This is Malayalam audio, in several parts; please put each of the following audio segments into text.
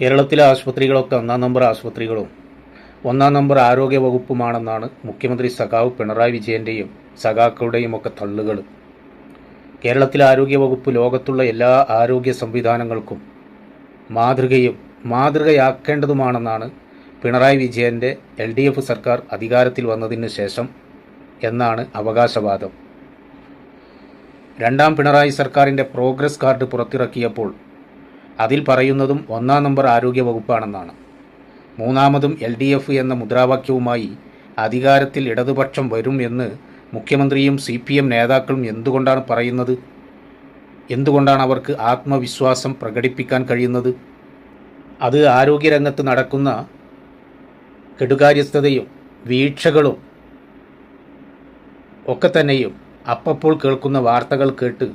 കേരളത്തിലെ ആശുപത്രികളൊക്കെ ഒന്നാം നമ്പർ ആശുപത്രികളും ഒന്നാം നമ്പർ ആരോഗ്യ വകുപ്പുമാണെന്നാണ് മുഖ്യമന്ത്രി സഖാവ് പിണറായി വിജയന്റെയും സഖാക്കളുടെയും ഒക്കെ തള്ളുകൾ. കേരളത്തിലെ ആരോഗ്യ വകുപ്പ് ലോകത്തുള്ള എല്ലാ ആരോഗ്യ സംവിധാനങ്ങൾക്കും മാതൃകയും മാതൃകയാക്കേണ്ടതുമാണെന്നാണ് പിണറായി വിജയന്റെ എൽ ഡി എഫ് സർക്കാർ അധികാരത്തിൽ വന്നതിന് ശേഷം എന്നാണ് അവകാശവാദം. രണ്ടാം പിണറായി സർക്കാരിന്റെ പ്രോഗ്രസ് കാർഡ് പുറത്തിറക്കിയപ്പോൾ അതിൽ പറയുന്നതും ഒന്നാം നമ്പർ ആരോഗ്യ വകുപ്പാണെന്നാണ്. മൂന്നാമതും എൽ ഡി എഫ് എന്ന മുദ്രാവാക്യവുമായി അധികാരത്തിൽ ഇടതുപക്ഷം വരും എന്ന് മുഖ്യമന്ത്രിയും സി പി എം നേതാക്കളും എന്തുകൊണ്ടാണ് പറയുന്നത്? എന്തുകൊണ്ടാണ് അവർക്ക് ആത്മവിശ്വാസം പ്രകടിപ്പിക്കാൻ കഴിയുന്നത്? അത് ആരോഗ്യരംഗത്ത് നടക്കുന്ന കെടുകാര്യസ്ഥതയും വീഴ്ചകളും ഒക്കെ തന്നെയും അപ്പപ്പോൾ കേൾക്കുന്ന വാർത്തകൾ കേട്ട്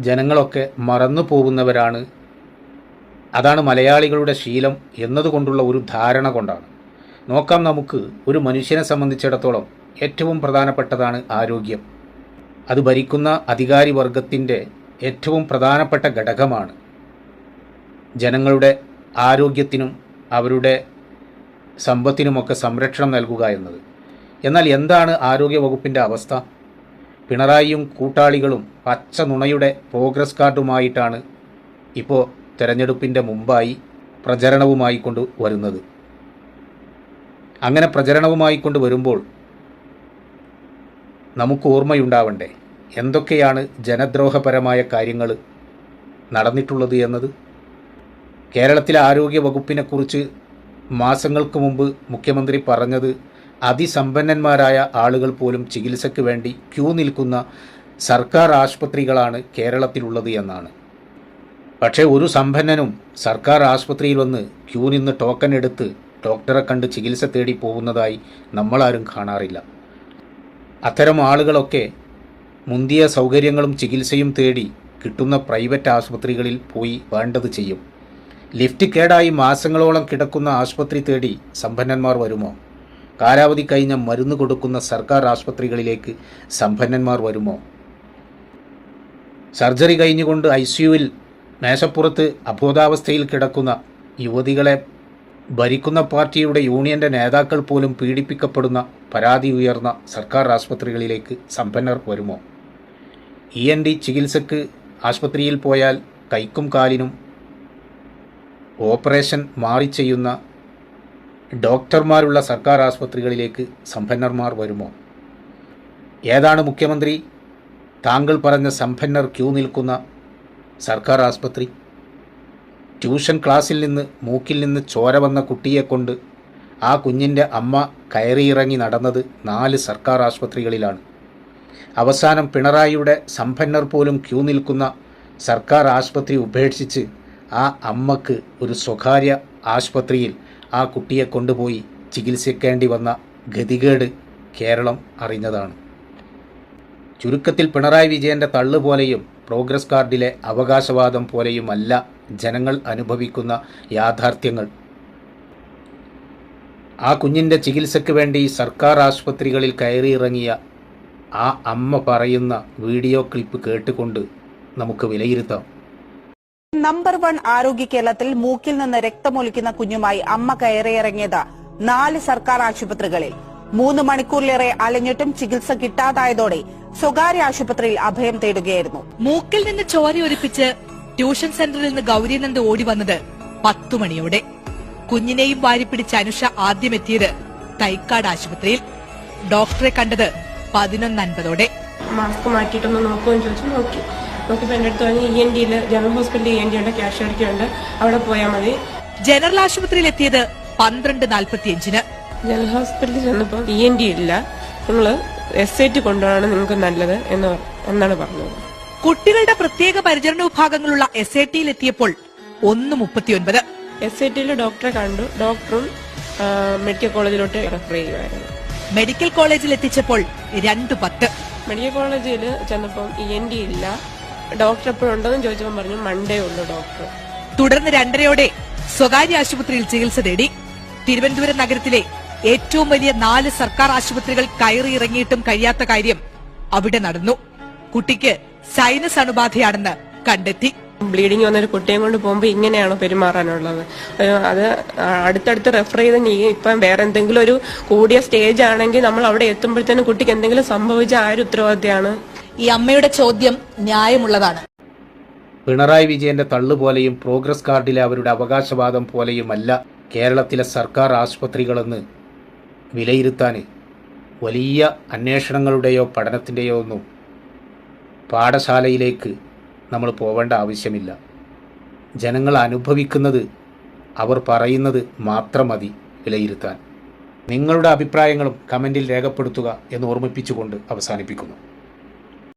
ജനങ്ങളൊക്കെ മറന്നു പോകുന്നവരാണ്. അതാണ് മലയാളികളുടെ ശീലം എന്നതുകൊണ്ടുള്ള ഒരു ധാരണ കൊണ്ടാണ്. നോക്കാം നമുക്ക് ഒരു മനുഷ്യനെ സംബന്ധിച്ചിടത്തോളം ഏറ്റവും പ്രധാനപ്പെട്ടതാണ് ആരോഗ്യം. അത് ഭരിക്കുന്ന അധികാരി വർഗത്തിന്റെ ഏറ്റവും പ്രധാനപ്പെട്ട ഘടകമാണ്. ജനങ്ങളുടെ ആരോഗ്യത്തിനും അവരുടെ സമ്പത്തിനുമൊക്കെ സംരക്ഷണം നൽകുക എന്നത്. എന്നാൽ എന്താണ് ആരോഗ്യ വകുപ്പിന്റെ അവസ്ഥ? പിണറായിയും കൂട്ടാളികളും പച്ച നുണയുടെ പ്രോഗ്രസ് കാർഡുമായിട്ടാണ് ഇപ്പോൾ തെരഞ്ഞെടുപ്പിന്റെ മുമ്പായി പ്രചരണവുമായി കൊണ്ട് വരുന്നത്. അങ്ങനെ പ്രചരണവുമായി കൊണ്ട് വരുമ്പോൾ നമുക്ക് ഓർമ്മയുണ്ടാവണ്ടേ? എന്തൊക്കെയാണ് ജനദ്രോഹപരമായ കാര്യങ്ങൾ നടന്നിട്ടുള്ളത് എന്നത്? കേരളത്തിലെ ആരോഗ്യ വകുപ്പിനെക്കുറിച്ച് മാസങ്ങൾക്ക് മുമ്പ് മുഖ്യമന്ത്രി പറഞ്ഞത് അതിസമ്പന്നന്മാരായ ആളുകൾ പോലും ചികിത്സയ്ക്ക് വേണ്ടി ക്യൂ നിൽക്കുന്ന സർക്കാർ ആശുപത്രികളാണ് കേരളത്തിലുള്ളത് എന്നാണ്. പക്ഷേ ഒരു സമ്പന്നനും സർക്കാർ ആശുപത്രിയിൽ വന്ന് ക്യൂ നിന്ന് ടോക്കൺ എടുത്ത് ഡോക്ടറെ കണ്ട് ചികിത്സ തേടി പോകുന്നതായി നമ്മളാരും കാണാറില്ല. അത്തരം ആളുകളൊക്കെ മുന്തിയ സൗകര്യങ്ങളും ചികിത്സയും തേടി കിട്ടുന്ന പ്രൈവറ്റ് ആശുപത്രികളിൽ പോയി വേണ്ടത് ചെയ്യും. ലിഫ്റ്റ് കേടായി മാസങ്ങളോളം കിടക്കുന്ന ആശുപത്രി തേടി സമ്പന്നന്മാർ വരുമോ? കാലാവധി കഴിഞ്ഞ മരുന്ന് കൊടുക്കുന്ന സർക്കാർ ആശുപത്രികളിലേക്ക് സമ്പന്നന്മാർ വരുമോ? സർജറി കഴിഞ്ഞുകൊണ്ട് ഐ സിയുവിൽ മേശപ്പുറത്ത് അബോധാവസ്ഥയിൽ കിടക്കുന്ന യുവതികളെ ഭരിക്കുന്ന പാർട്ടിയുടെ യൂണിയന്റെ നേതാക്കൾ പോലും പീഡിപ്പിക്കപ്പെടുന്ന പരാതി ഉയർന്ന സർക്കാർ ആശുപത്രികളിലേക്ക് സമ്പന്നർ വരുമോ? ഇ എൻ ഡി ചികിത്സക്ക് ആശുപത്രിയിൽ പോയാൽ കൈക്കും കാലിനും ഓപ്പറേഷൻ മാറി ചെയ്യുന്ന ഡോക്ടർമാരുള്ള സർക്കാർ ആശുപത്രികളിലേക്ക് സമ്പന്നർമാർ വരുമോ? ഏതാണ് മുഖ്യമന്ത്രി? താങ്കൾ പറഞ്ഞ സമ്പന്നർ ക്യൂ നിൽക്കുന്ന സർക്കാർ ആശുപത്രി ട്യൂഷൻ ക്ലാസ്സിൽ നിന്ന് മൂക്കിൽ നിന്ന് ചോര വന്ന കുട്ടിയെ കൊണ്ട് ആ കുഞ്ഞിന്റെ അമ്മ കയറിയിറങ്ങി നടന്നത് നാല് സർക്കാർ ആശുപത്രികളിലാണ് അവസാനം പിണറായിയുടെ സമ്പന്നർ പോലും ക്യൂ നിൽക്കുന്ന സർക്കാർ ആശുപത്രി ഉപേക്ഷിച്ച് ആ അമ്മയ്ക്ക് ഒരു സ്വകാര്യ ആശുപത്രിയിൽ ആ കുട്ടിയെ കൊണ്ടുപോയി ചികിത്സിക്കേണ്ടി വന്ന ഗതികേട് കേരളം അറിഞ്ഞതാണ്. ചുരുക്കത്തിൽ പിണറായി വിജയന്റെ തള്ളു പോലെയും പ്രോഗ്രസ് കാർഡിലെ അവകാശവാദം പോലെയുമല്ല ജനങ്ങൾ അനുഭവിക്കുന്ന യാഥാർത്ഥ്യങ്ങൾ. ആ കുഞ്ഞിന്റെ ചികിത്സയ്ക്ക് വേണ്ടി സർക്കാർ ആശുപത്രികളിൽ കയറിയിറങ്ങിയ ആ അമ്മ പറയുന്ന വീഡിയോ ക്ലിപ്പ് കേട്ടുകൊണ്ട് നമുക്ക് വിലയിരുത്താം. നമ്പർ വൺ ആരോഗ്യ കേരളത്തിൽ മൂക്കിൽ നിന്ന് രക്തമൊലിക്കുന്ന കുഞ്ഞുമായി അമ്മ കയറിയിറങ്ങിയത് നാല് സർക്കാർ ആശുപത്രികളിൽ. മൂന്ന് മണിക്കൂറിലേറെ അലഞ്ഞിട്ടും ചികിത്സ കിട്ടാതായതോടെ സ്വകാര്യ ആശുപത്രിയിൽ അഭയം തേടുകയായിരുന്നു. മൂക്കിൽ നിന്ന് ചോരയൊലിപ്പിച്ച് ട്യൂഷൻ സെന്ററിൽ നിന്ന് ഗൗരിനന്ദ് ഓടി വന്നത് പത്തുമണിയോടെ കുഞ്ഞിനെയും വാരിപ്പിടിച്ച് അനുഷ ആദ്യമെത്തിയത് തൈക്കാട് ആശുപത്രിയിൽ. ഡോക്ടറെ കണ്ടത് പതിനൊന്ന് അൻപതോടെ മാസ്ക് മാറ്റിയിട്ടൊന്ന് നോക്കുമെന്ന് ചോദിച്ചു നോക്കി. നോക്കിയപ്പോൾ എന്റെ അടുത്ത് പറഞ്ഞു ഇ എൻ ഡിയിൽ ജനറൽ ഹോസ്പിറ്റലിൽ ഇ എൻ ഡി ഉണ്ട് ക്യാഷ്വലിറ്റി ഉണ്ട് അവിടെ പോയാൽ മതി. ജനറൽ ആശുപത്രിയിൽ എത്തിയത് പന്ത്രണ്ട് നാൽപ്പത്തിയഞ്ചിന്. ജനറൽ ഹോസ്പിറ്റലിൽ ചെന്നപ്പോൾ ഇ എൻ ഡി ഇല്ല. നിങ്ങൾ എസ് ഐ ടി കൊണ്ടുപോകണം നിങ്ങൾക്ക് നല്ലത് എന്ന് എന്നാണ് പറഞ്ഞത്. കുട്ടികളുടെ പ്രത്യേക പരിചരണ വിഭാഗങ്ങളുള്ള എസ് ഐ ടിയിൽ എത്തിയപ്പോൾ ഒന്ന് മുപ്പത്തിയൊൻപത്. എസ് ഐ ടിയിൽ ഡോക്ടറെ കണ്ടു. ഡോക്ടറും മെഡിക്കൽ കോളേജിലോട്ട് റെഫർ ചെയ്യുമായിരുന്നു മെഡിക്കൽ കോളേജിൽ എത്തിച്ചപ്പോൾ രണ്ട് പത്ത്. മെഡിക്കൽ കോളേജിൽ ചെന്നപ്പോൾ ഇ എൻ ഡി ഇല്ല. ഡോക്ടർ എപ്പോഴുണ്ടെന്ന് ചോദിച്ചപ്പോൾ പറഞ്ഞു മൺഡേ ഉള്ളൂ ഡോക്ടർ. തുടർന്ന് രണ്ടരയോടെ സ്വകാര്യ ആശുപത്രിയിൽ ചികിത്സ തേടി തിരുവനന്തപുരം നഗരത്തിലെ ഏറ്റവും വലിയ നാല് സർക്കാർ ആശുപത്രികൾ കയറി ഇറങ്ങിയിട്ടും കഴിയാത്ത കാര്യം അവിടെ നടന്നു. കുട്ടിക്ക് സൈനസ് അണുബാധയാണെന്ന് കണ്ടെത്തി. ബ്ലീഡിങ് വന്നൊരു കുട്ടിയെ കൊണ്ട് പോകുമ്പോൾ ഇങ്ങനെയാണോ പെരുമാറാനുള്ളത്? അത് അടുത്തടുത്ത് റെഫർ ചെയ്ത് നീ ഇപ്പം വേറെ എന്തെങ്കിലും ഒരു കൂടിയ സ്റ്റേജ് ആണെങ്കിൽ നമ്മൾ അവിടെ എത്തുമ്പോഴത്തേനും കുട്ടിക്ക് എന്തെങ്കിലും സംഭവിച്ച ആ ഒരു ഉത്തരവാദിത്തമാണ്. ഈ അമ്മയുടെ ചോദ്യം ന്യായമുള്ളതാണ്. പിണറായി വിജയന്റെ തള്ളുപോലെയും പ്രോഗ്രസ് കാർഡിലെ അവരുടെ അവകാശവാദം പോലെയുമല്ല കേരളത്തിലെ സർക്കാർ ആശുപത്രികളെന്ന് വിലയിരുത്താൻ വലിയ അന്വേഷണങ്ങളുടെയോ പഠനത്തിന്റെയോ ഒന്നും പാഠശാലയിലേക്ക് നമ്മൾ പോവേണ്ട ആവശ്യമില്ല. ജനങ്ങൾ അനുഭവിക്കുന്നത് അവർ പറയുന്നത് മാത്രം മതി വിലയിരുത്താൻ. നിങ്ങളുടെ അഭിപ്രായങ്ങളും കമന്റിൽ രേഖപ്പെടുത്തുക എന്ന് ഓർമ്മിപ്പിച്ചുകൊണ്ട് അവസാനിപ്പിക്കുന്നു.